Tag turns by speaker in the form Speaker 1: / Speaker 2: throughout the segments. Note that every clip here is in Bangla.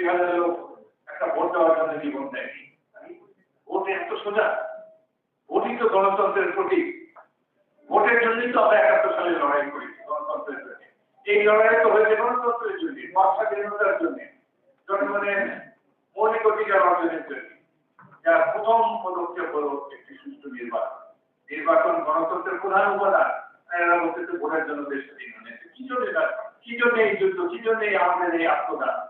Speaker 1: দুই গণতন্ত্রের প্রতীক। ভোটের জন্যই তো আমরা একাত্তর সালে লড়াই করেছি গণতন্ত্রের এই লড়াই তো হয়েছে গণতন্ত্রের জন্য বাক স্বাধীনতার জন্য, জনগণের মৌলিক অধিকার অর্জনের জন্য। যার প্রথম পদক্ষেপ হলো একটি সুষ্ঠু নির্বাচন। নির্বাচন গণতন্ত্রের প্রধান উপাদান এরা বলতেছে ভোটের জন্য দেশ স্বাধীন হয়েছে কি জন্য কি জন্য এই যুদ্ধ? কি জন্য আমাদের এই আত্মদান?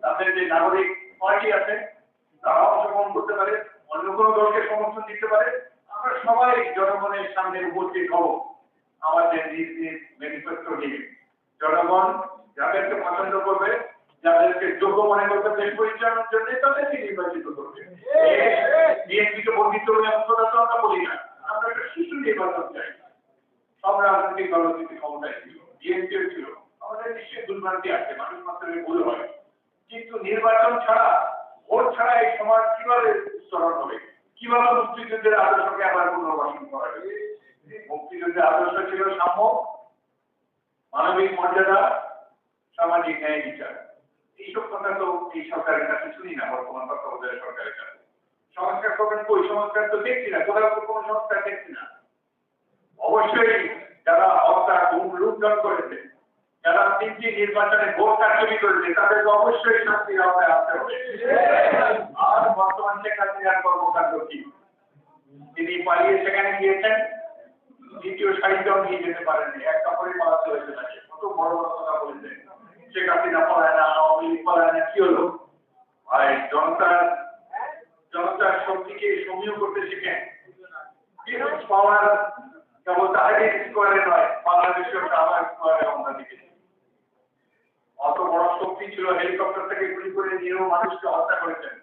Speaker 1: তাদের যে নাগরিক পার্টি আছে তারা অংশগ্রহণ করতে পারে, অন্য কোনো দলকে সমর্থন দিতে পারে। আমরা সবাই জনগণের সামনে উপস্থিত হব। আমাদের নিজ নিজ ম্যানিফেস্টো নিয়ে জনগণ যাদেরকে পছন্দ করবে, যাদেরকে যোগ্য মনে করবে দেশ পরিচালনার জন্য তাদেরকে নির্বাচিত করবে। বিএনপিকে বর্ণিত হলে আমরা আমরা বলি না। আমরা একটা শিশু নির্বাচন চাই। সব রাজনৈতিক দলনীতি ক্ষমতায় ছিল, বিএনপিও ছিল। আমাদের নিশ্চয়ই দুর্ভ্রান্তি আছে, মানুষ মাত্র ভুল হয়। কিন্তু নির্বাচন ছাড়া, ভোট ছাড়া এই সমাজ কীভাবে উত্তরণ হবে? কীভাবে মুক্তিযুদ্ধের আদর্শকে আবার পুনর্বাসন করা যাবে? মুক্তিযুদ্ধের আদর্শ ছিল সাম্য মানবিক মর্যাদা, সামাজিক ন্যায় বিচার। এইসব কথা তো এই সরকারের কাছে শুনি না, বর্তমান তত্ত্বাবধায়ক সরকারের কাছে। সংস্কার করবেন কই? সংস্কার তো দেখছি না, কোথাও কোনো সংস্কার দেখছি না। অবশ্যই যারা হত্যা গুম লুণ্ঠন করেছে, যারা তিনটি নির্বাচনে ভোট কারচুপি করেছে, তাদেরকে অবশ্যই শাস্তির আওতায় আসতে হবে। আর বর্তমান শেখ হাসিনার কর্মকাণ্ড কি? তিনি পালিয়ে সেখানে গিয়েছেন। দ্বিতীয় সারিটাও নিয়ে যেতে পারেননি এক কাপড়ে পালাতে হয়েছে তাকে কত বড় বড় কথা বলেছেন শেখ হাসিনা পলায় না, আওয়ামী লীগ পলায় না, কি হলো? ভাই জনতার জনতার শক্তিকে সমীহ করতে শিখেন। বিরোধ পাওয়ার কেবল তাহারই স্কোয়ারে নয়, বাংলাদেশের আমার স্কোয়ারে আমরা দেখেছি। অত বড় শক্তি ছিল হেলিকপ্টার থেকে গুলি করে নিয়েও মানুষকে হত্যা করেছেন।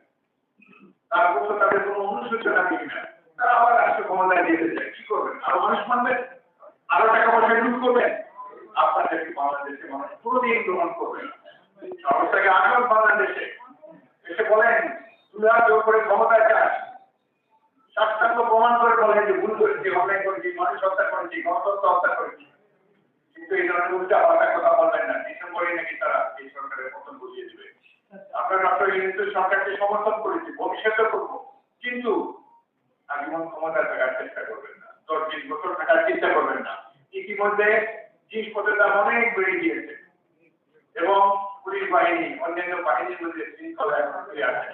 Speaker 1: তারপর তো তাদের কোনো অনুশোচনা নেই। না তারা আবার রাষ্ট্র ক্ষমতায় যেতে চায় কি করবেন? আরও মানুষ মানবেন আরও টাকা পয়সা লুট করবেন আপনাদেরকে বাংলাদেশে মানুষ কোনোদিন গ্রহণ করবে সমস্যাকে আসল বাংলাদেশে। এসে বলেন, তুলা জোর করে ক্ষমতায় চাস সাষ্টাঙ্গ প্রমাণ করে বলেন যে ভুল করেছি অন্যায় করেছি, মানুষ হত্যা করেছি, গণতন্ত্র হত্যা করেছি। কিন্তু এই ধরনের উল্টা পাল্টা কথা বলবেন না। ডিসেম্বরে নাকি তারা এই সরকারের পতন বুঝিয়ে দেবে আমরা ডক্টর ইউনুসের সরকারকে সমর্থন করেছি ভবিষ্যতে করব। কিন্তু আজীবন ক্ষমতায় থাকার চেষ্টা করবেন না। দশ বিশ বছর থাকার চিন্তা করবেন না। ইতিমধ্যে জিনিসপত্রের দাম অনেক বেড়ে গিয়েছে। এবং পুলিশ বাহিনী, অন্যান্য বাহিনীর মধ্যে শৃঙ্খলা এখন ফিরে আসে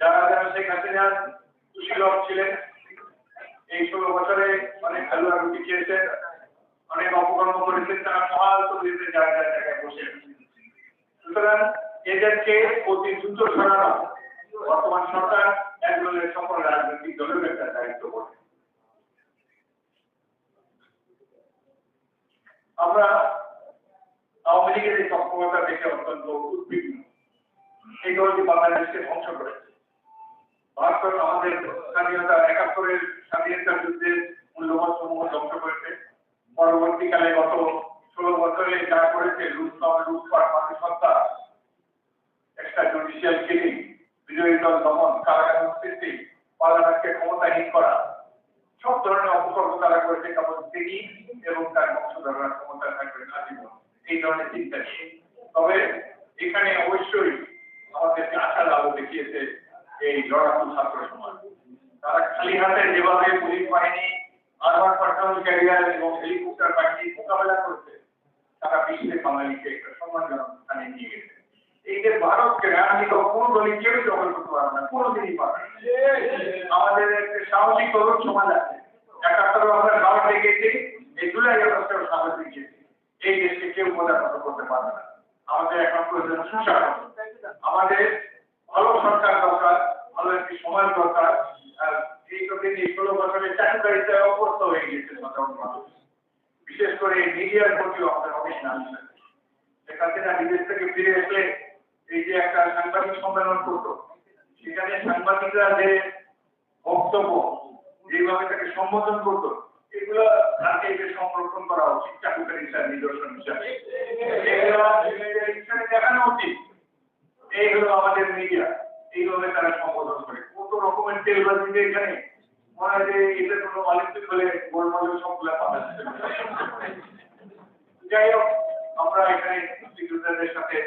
Speaker 1: যারা যারা শেখ হাসিনার কুশীলভ ছিলেন, এই ষোলো বছরে অনেক খেলোয়াড় রুটি খেয়েছেন, অনেক অপকর্ম করেছেন, তারা সহাল তৈরিতে জায়গায় জায়গায় বসে সুতরাং এদেরকে অতি দ্রুত সরানো, বর্তমান সরকার একজনের সকল রাজনৈতিক দলের একটা দায়িত্ব বলে আমরা আওয়ামী লীগের এই সক্ষমতা দেখে অত্যন্ত উদ্বিগ্ন এই দলটি বাংলাদেশকে ধ্বংস করেছে। ভারত আমাদের স্বাধীনতা একাত্তরের স্বাধীনতা যুদ্ধের মূল্যবোধ সমূহ ধ্বংস করেছে পরবর্তীকালে গত ষোলো বছরে যা করেছে লুটপাট লুটপাট মানুষ হত্যা একটা জুডিশিয়াল কিলিং বিরোধী দল দমন কারাগার সৃষ্টি পার্লামেন্টকে ক্ষমতাহীন করা। সব ধরনের অপকর্ম তারা করেছে, কেবল তিনি এবং তার বংশধররা ক্ষমতা থাকবেন আজীবন এই ধরনের চিন্তা নিয়ে। তবে এখানে অবশ্যই আমাদেরকে আশার আলো দেখিয়েছে এই লড়াকু ছাত্র সমাজ। তারা খালি হাতে যেভাবে পুলিশ বাহিনী আরবার পার্সোনাল ক্যারিয়ার এবং হেলিকপ্টার বাহিনী মোকাবেলা করছে, তারা বিশ্বে বাঙালিকে একটা সম্মানজনক স্থানে নিয়ে গেছে। এই যে ভারতকে কেউ দখল করতে পারবে না, কোনোদিনই পারবে করতে পারবে না। আমাদের ভালো সরকার দরকার, ভালো একটি সমাজ দরকার। ষোলো বছরের চাকরিতে অভ্যস্ত হয়ে গিয়েছে সাধারণ বিশেষ করে মিডিয়ার প্রতিও আমাদের নাম সেখান থেকে বিদেশ থেকে ফিরে এসে এই যে একটা সাংবাদিক সম্মেলন করতো সেখানে সাংবাদিকরা যে বক্তব্য, যেভাবে তাকে সম্বোধন করতো এগুলো আর্কাইভে সংরক্ষণ করা উচিত, চাকুকার হিসাবে, নিদর্শন হিসাবে দেখানো উচিত। এই হলো আমাদের মিডিয়া এইভাবে তারা সম্বোধন করে। কত রকমের এখানে? মনে হয় যে এটা কোনো অলিম্পিক হলে সবগুলো যাই হোক, আমরা এখানে সাথে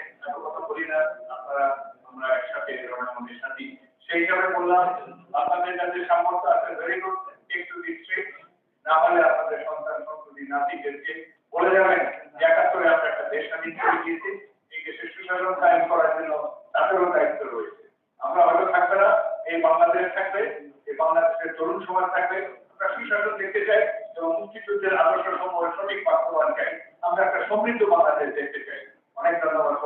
Speaker 1: না আপনাদের সন্তান সন্ততি নাতিদেরকে বলে যাবেন যে একাত্তরে আমরা একটা দেশ স্বাধীন করে দিয়েছি। এই দেশের সুশাসন কায়েম করার জন্য তাদেরও দায়িত্ব রয়েছে। আমরা হয়তো থাকবে না, এই বাংলাদেশ থাকবে, এই বাংলাদেশের তরুণ সমাজ থাকবে। আমরা সুশাসন দেখতে চাই এবং মুক্তিযুদ্ধের আদর্শ সমূহ সঠিক বাস্তবায়ন চাই। আমরা একটা সমৃদ্ধ বাংলাদেশ দেখতে চাই। অনেক ধন্যবাদ।